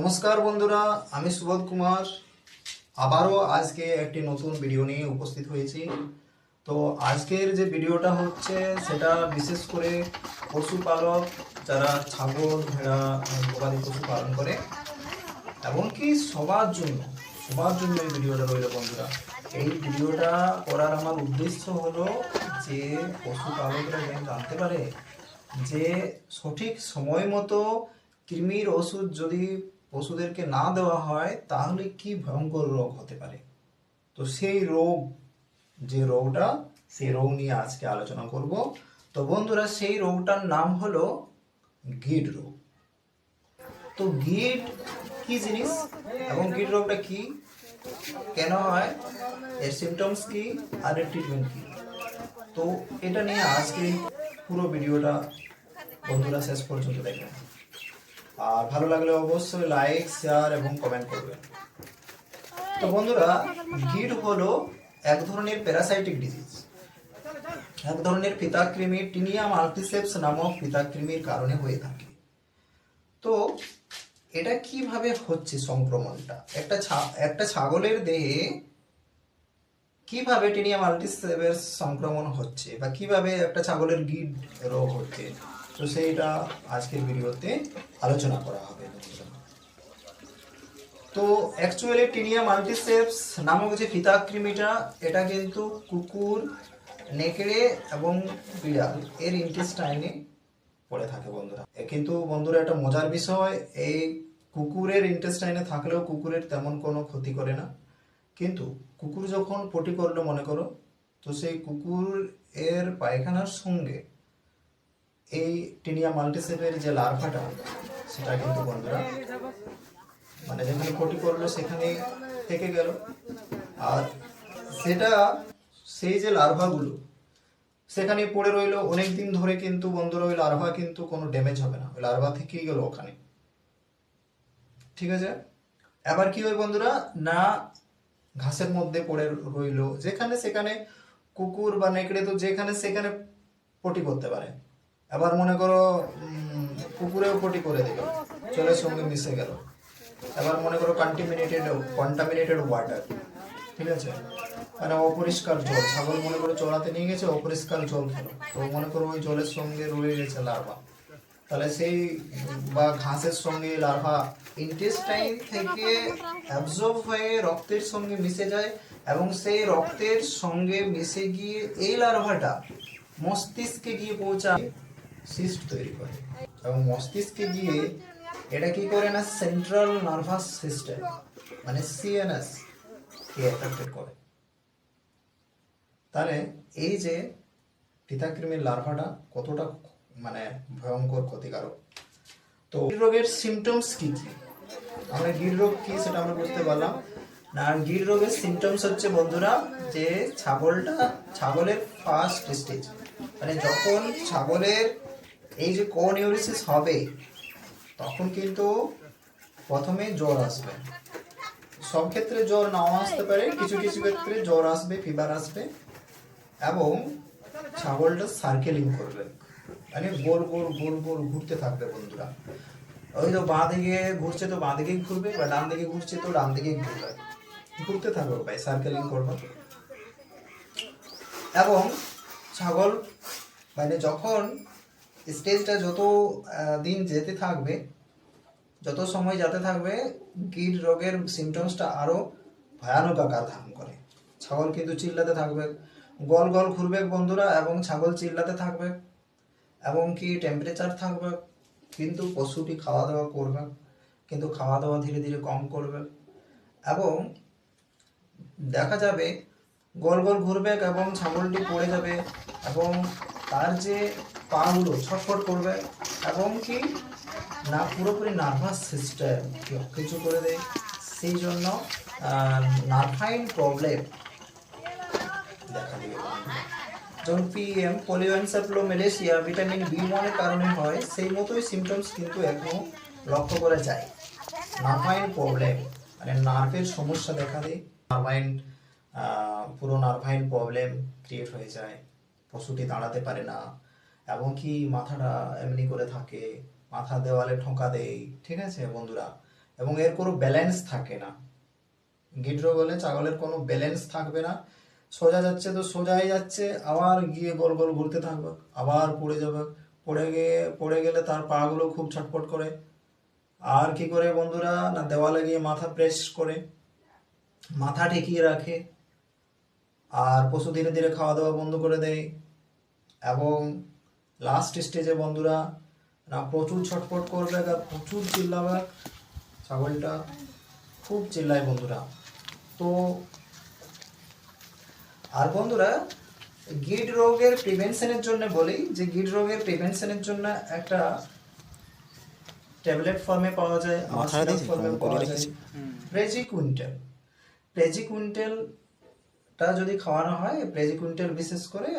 নমস্কার বন্ধুরা, আমি সুবোধ কুমার। আবারও আজকে একটি নতুন ভিডিও নিয়ে উপস্থিত হয়েছি। তো আজকের যে ভিডিওটা হচ্ছে, সেটা বিশেষ করে পশুপালক, যারা ছাগল, ভেড়া, গবাদি পশু পালন করে, এমনকি সবার জন্য সবার জন্য এই ভিডিওটা রইল বন্ধুরা। এই ভিডিওটা করার আমার উদ্দেশ্য হলো যে পশুপালকরা যেন জানতে পারে যে সঠিক সময় মতো কৃমির ওষুধ যদি পশুদেরকে না দেওয়া হয়, তাহলে কি ভয়ঙ্কর রোগ হতে পারে? তো সেই রোগ, যে রোগটা, সেই রোগ নিয়ে আজকে আলোচনা করব। তো বন্ধুরা, সেই রোগটার নাম হলো গিড রোগ। তো গিট কি জিনিস এবং গিট রোগটা কি? কেন হয়? এর সিমটমস কি আর এর ট্রিটমেন্ট কি? তো এটা নিয়ে আজকে পুরো ভিডিওটা বন্ধুরা শেষ পর্যন্ত দেখবেন। আর ভালো লাগলে অবশ্যই লাইক শেয়ার এবং কমেন্ট করবেন। তো বন্ধুরা গিট হলো এক ধরনের প্যারাসাইটিক ডিজিজ এক ধরনের পিতাকৃমি টিনিয়াম মাল্টিসেপস নামক পিতাকৃমির কারণে হয়ে থাকে। তো এটা কীভাবে হচ্ছে সংক্রমণটা? একটা একটা ছাগলের দেহে কীভাবে টিনিয়াম মাল্টিসেপের সংক্রমণ হচ্ছে বা কীভাবে একটা ছাগলের গিট রোগ হচ্ছে? তো সেইটা আজকের ভিডিওতে আলোচনা করা হবে। তো অ্যাকচুয়ালি টিনিয়া মাল্টিসেপস নামক যে ফিতাকৃমিটা, এটা কিন্তু কুকুর, নেকড়ে এবং বিড়াল এর ইন্টেস্টাইনে পড়ে থাকে বন্ধুরা। কিন্তু বন্ধুরা একটা মজার বিষয়, এই কুকুরের ইন্টেস্টাইনে থাকলেও কুকুরের তেমন কোনো ক্ষতি করে না। কিন্তু কুকুর যখন পটি করল মনে করো, তো সেই কুকুর এর পায়খানার সঙ্গে এই টিনিয়া মাল্টিসেপের যে লার্ভাটা, সেটা কিন্তু বন্ধুরা মানে যেখানে ক্ষতি করল সেখানে থেকে গেল। আর সেটা, সেই যে লার্ভাগুলো, সেখানে পড়ে রইল অনেক দিন ধরে কিন্তু বন্ধুরা, ওই লার্ভা কিন্তু কোনো ড্যামেজ হবে না। ওই লার্ভা থেকেই গেল ওখানে। ঠিক আছে? এবার কি হয় বন্ধুরা, না ঘাসের মধ্যে পড়ে রইল, যেখানে সেখানে কুকুর বা নেকড়ে তো যেখানে সেখানে পটি করতে পারে। আবার মনে করো পুকুরেও পটি করে দিল। চলের সঙ্গে মিশে গেল। এবার মনে করো কন্টামিনেটেড কন্টামিনেটেড ওয়াটার ঠিক আছে? মানে অপরিষ্কার জল। ছাগল মনে করো চড়াতে নিয়ে গেছে, অপরিষ্কার জল খেলো। তো মনে করো ওই জলের সঙ্গে রয়ে গেছে লার্ভা তাহলে সেই, বা ঘাসের সঙ্গে লার্ভা ইন্টেস্টাইন থেকে অ্যাবজর্ব হয়ে রক্তের সঙ্গে মিশে যায় এবং সেই রক্তের সঙ্গে মিশে গিয়ে এই লার্ভাটা মস্তিষ্কে গিয়ে পৌঁছায়। সিস্ট তৈরি করে। এবং মস্তিষ্কে গিয়ে এটা কি করে না সেন্ট্রাল নার্ভাস সিস্টেম মানে সিএনএস কে এফেক্টেড করে। তাহলে এই যে পিতাকৃমির লার্ভাটা কতটা মানে ভয়ঙ্কর, ক্ষতিকারক। তো রোগের সিমটমস কি কি? আমরা গির রোগ কি সেটা আমরা বুঝতে পারলাম না। গির রোগের সিমটমস হচ্ছে বন্ধুরা যে ছাগলটা, ছাগলের ফার্স্ট স্টেজ মানে যখন ছাগলের এই যে কোনিউরিসিস হবে, তখন কিন্তু প্রথমে জ্বর আসবে। সব ক্ষেত্রে জ্বর নাও আসতে পারে, কিছু কিছু ক্ষেত্রে জ্বর আসবে ফিভার আসবে, এবং ছাগলটা সার্কেলিং করবে। মানে গোল গোল গোল গোল ঘুরতে থাকবে বন্ধুরা। ওই তো বাঁ দিকে ঘুরছে তো বাঁ দিকেই ঘুরবে, বা ডান দিকে ঘুরছে তো ডান দিকেই ঘুরবে। ঘুরতে থাকবে ভাই সার্কেলিং করবে। এবং ছাগল মানে যখন স্টেজটা যত দিন যেতে থাকবে, যত সময় যেতে থাকবে, গির রোগের সিমটমসটা আরও ভয়ানক আকার ধারণ করে। ছাগল কিন্তু চিল্লাতে থাকবে, গল গল ঘুরবে বন্ধুরা, এবং ছাগল চিল্লাতে থাকবে, এবং কি টেম্পারেচার থাকবে, কিন্তু পশুটি খাওয়া দাওয়া করবে, কিন্তু খাওয়া দাওয়া ধীরে ধীরে কম করবে, এবং দেখা যাবে গোল গোল ঘুরবে এবং ছাগলটি পড়ে যাবে, এবং তার যে পাগুলো ছটফট করবে এবং কি না পুরোপুরি নার্ভাস সিস্টেম কিছু করে দেয়। সেই জন্য নার্ভাইন প্রবলেম দেখা দিবে। যেমন পিএম পলিওএনসেফ্লোমেলেশিয়া ভিটামিন বি ওয়ানের কারণে হয়, সেই মতোই সিমটমস কিন্তু এখনও লক্ষ্য করা যায়। নার্ভাইন প্রবলেম মানে নার্ভের সমস্যা দেখা দেয়। নার্ভাইন পুরো নার্ভাইন প্রবলেম ক্রিয়েট হয়ে যায়। পশুটি দাঁড়াতে পারে না। এবং কি মাথাটা এমনি করে থাকে, মাথা দেওয়ালে ঠোঁকা দেয় ঠিক আছে বন্ধুরা? এবং এর কোনো ব্যালেন্স থাকে না। গিট রোগ হলে ছাগলের কোনো ব্যালেন্স থাকবে না। সোজা যাচ্ছে তো সোজাই যাচ্ছে, আবার গিয়ে গোল গোল ঘুরতে থাকবে, আবার পড়ে যাবে। পড়ে গিয়ে, পড়ে গেলে তার পাগুলো খুব ছটপট করে। আর কি করে বন্ধুরা? না, দেওয়ালে গিয়ে মাথা প্রেস করে। মাথা ঠেকিয়ে রাখে। আর পশু ধীরে ধীরে খাওয়া দাওয়া বন্ধ করে দেয়। এবং লাস্ট স্টেজে বন্ধুরা না প্রচুর ছটপট করবে আর প্রচুর চিল্লাবে। ছাগলটা খুব চিল্লায় বন্ধুরা। তো আর বন্ধুরা গিড রোগের প্রিভেনশনের জন্য বলি যে গিড রোগের প্রিভেনশনের জন্য একটা ট্যাবলেট ফর্মে পাওয়া যায় আর্সেনাল ফর্মে পাওয়া যায়। যদি খাওয়ানো হয় প্রেজিকুইন্টেল বিশেষ করে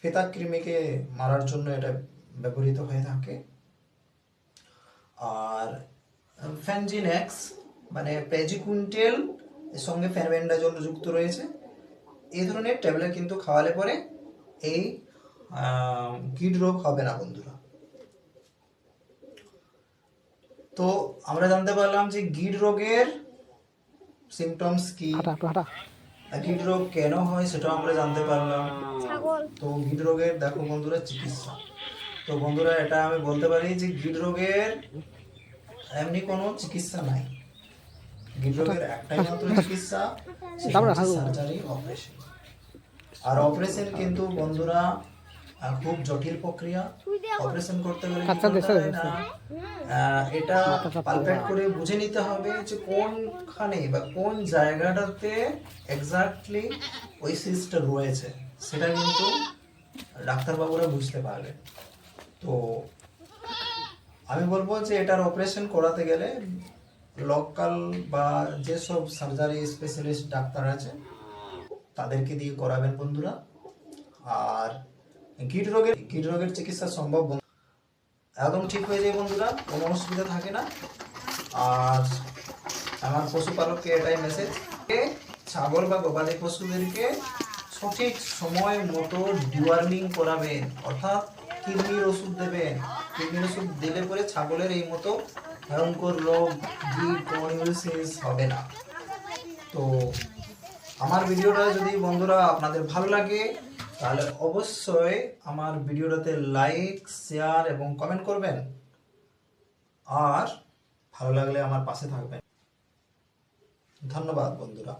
ফেতা কৃমিকে মারার জন্য এটা ব্যবহৃত হয়ে থাকে। আর ফ্যানজিনেক্স মানে প্রেজিকুইন্টেল এর সঙ্গে ফ্যানভেন্ডাজল যুক্ত রয়েছে। এই ধরনের ট্যাবলেট কিন্তু খাওয়ালে পরে এই কিড রোগ হবে না বন্ধুরা। তো আমরা জানতে পারলাম যে গিড রোগের সিমটমস কি? গিড রোগ কেন হয় সেটাও আমরা জানতে পারলাম। তো গিড রোগের দেখো বন্ধুরা চিকিৎসা। তো বন্ধুরা এটা আমি বলতে পারি যে গিড রোগের এমনি কোনো চিকিৎসা নাই। গিড রোগের একটাই মাত্র চিকিৎসা সার্জারি অপারেশন আর অপারেশন কিন্তু বন্ধুরা খুব জটিল প্রক্রিয়া। অপারেশন করতে গেলে এটা পালপেট করে বুঝে নিতে হবে যে কোনখানে বা কোন জায়গাটাতে এক্স্যাক্টলি ওই সিস্টটা রয়েছে। সেটা কিন্তু ডাক্তারবাবুরা বুঝতে পারবে। তো আমি বলব যে এটার অপারেশন করাতে গেলে লোকাল বা যেসব সার্জারি স্পেশালিস্ট ডাক্তার আছে তাদেরকে দিয়ে করাবেন বন্ধুরা। আর কীট রোগের কীট রোগের চিকিৎসা সম্ভব। একদম ঠিক হয়ে যায় বন্ধুরা, কোনো অসুবিধা থাকে না। আর আমার পশুপালককে এটাই মেসেজ ছাগল বা গবাদি পশুদেরকে সঠিক সময় মতো ডিওয়ার্মিং করাবেন, অর্থাৎ কৃমির ওষুধ দেবেন। কৃমির ওষুধ দিলে পরে ছাগলের এই মতো ভয়ঙ্কর রোগ ডিকনিউসিস হবে না। তো, আমার ভিডিওটা যদি বন্ধুরা আপনাদের ভালো লাগে তাহলে অবশ্যই আমার ভিডিওটাতে লাইক শেয়ার এবং কমেন্ট করবেন। আর ভালো লাগলে আমার পাশে থাকবেন। ধন্যবাদ, বন্ধুরা।